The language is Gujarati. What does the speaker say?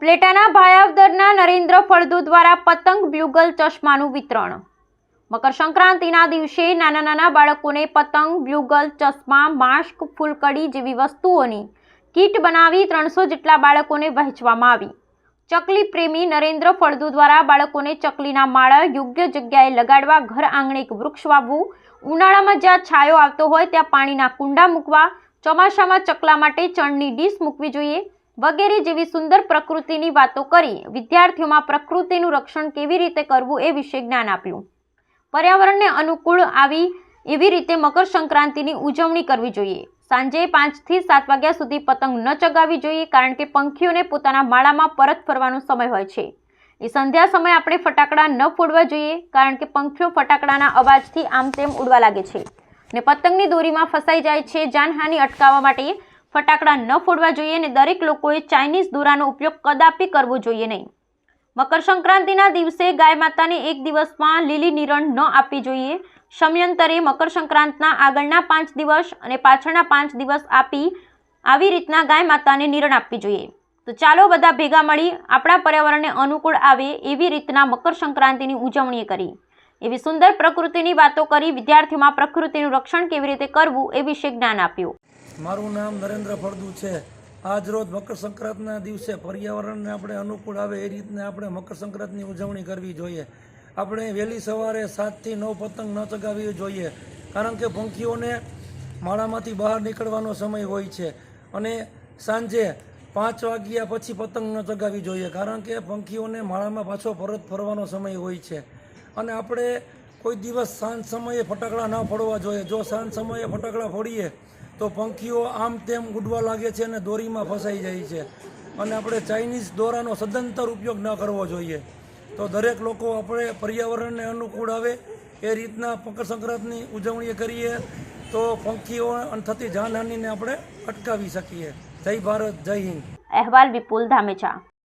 ઉપલેટાના ભાયાવદરના નરેન્દ્ર ફળદુ દ્વારા પતંગ બ્યુગલ ચશ્માનું વિતરણ. મકર સંક્રાંતિના દિવસે નાના નાના બાળકોને પતંગ બ્યુગલ ચશ્મા, માસ્ક, ફૂલકડી જેવી વસ્તુઓની કીટ બનાવી ત્રણસો જેટલા બાળકોને વહેંચવામાં આવી. ચકલી પ્રેમી નરેન્દ્ર ફળદુ દ્વારા બાળકોને ચકલીના માળા યોગ્ય જગ્યાએ લગાડવા, ઘર આંગણે એક વૃક્ષ વાવવું, ઉનાળામાં જ્યાં છાયો આવતો હોય ત્યાં પાણીના કુંડા મૂકવા, ચોમાસામાં ચકલા માટે ચણની ડીશ મૂકવી જોઈએ વગેરે જેવી સુંદર પ્રકૃતિની વાતો કરી વિદ્યાર્થીઓમાં પ્રકૃતિનું રક્ષણ કેવી રીતે કરવું એ વિશે જ્ઞાન આપ્યું. પર્યાવરણને અનુકૂળ આવી એવી રીતે મકર સંક્રાંતિની ઉજવણી કરવી જોઈએ. સાંજે પાંચથી સાત વાગ્યા સુધી પતંગ ન ચગાવવી જોઈએ કારણ કે પંખીઓને પોતાના માળામાં પરત ફરવાનો સમય હોય છે. એ સંધ્યા સમયે આપણે ફટાકડા ન ફોડવા જોઈએ કારણ કે પંખીઓ ફટાકડાના અવાજથી આમ તેમ ઉડવા લાગે છે. ને પતંગની દોરીમાં ફસાઈ જાય છે, જાનહાનિ અટકાવવા માટે ફટાકડા ન ફોડવા જોઈએ અને દરેક લોકોએ ચાઇનીઝ દોરાનો ઉપયોગ કદાપી કરવો જોઈએ નહીં. મકર સંક્રાંતિના દિવસે ગાય માતાને એક દિવસમાં લીલી નિરણ ન આપવી જોઈએ. સમયંતરે મકર સંક્રાંતના આગળના પાંચ દિવસ અને પાછળના પાંચ દિવસ આપી આવી રીતના ગાય માતાને નિરણ આપવી જોઈએ. તો ચાલો બધા ભેગા મળી આપણા પર્યાવરણને અનુકૂળ આવે એવી રીતના મકર સંક્રાંતિની ઉજવણી કરી. એવી સુંદર પ્રકૃતિની વાતો કરી વિદ્યાર્થીઓમાં પ્રકૃતિનું રક્ષણ કેવી રીતે કરવું એ વિશે જ્ઞાન આપ્યું. મારું નામ નરેન્દ્ર ફળદુ છે. આજ રોજ મકર સંક્રાંતના દિવસે પર્યાવરણને આપણે અનુકૂળ આવે એ રીતને આપણે મકર સંક્રાંતની ઉજવણી કરવી જોઈએ. આપણે વહેલી સવારે સાતથી નવ પતંગ ન ચગાવવી જોઈએ, કારણ કે પંખીઓને માળામાંથી બહાર નીકળવાનો સમય હોય છે અને સાંજે પાંચ વાગ્યા પછી પતંગ ન ચગાવવી જોઈએ, કારણ કે પંખીઓને માળામાં પાછો પરત ફરવાનો સમય હોય છે. અને આપણે કોઈ દિવસ સાંજ સમયે ફટાકડા ન ફોડવા જોઈએ. જો સાંજ સમયે ફટાકડા ફોડીએ તો પંખીઓ આમ તેમ ઉડવા લાગે છે અને દોરીમાં ફસાઈ જાય છે. અને આપણે ચાઇનીઝ દોરાનો સદંતર ઉપયોગ ન કરવો જોઈએ. તો દરેક લોકો આપણે પર્યાવરણને અનુકૂળ આવે, એ રીતના મકર સંક્રાંતની ઉજવણી કરીએ, તો પંખીઓ થતી જાનહાનિને આપણે અટકાવી શકીએ. જય ભારત, જય હિન્દ. અહેવાલ વિપુલ ધામેચા.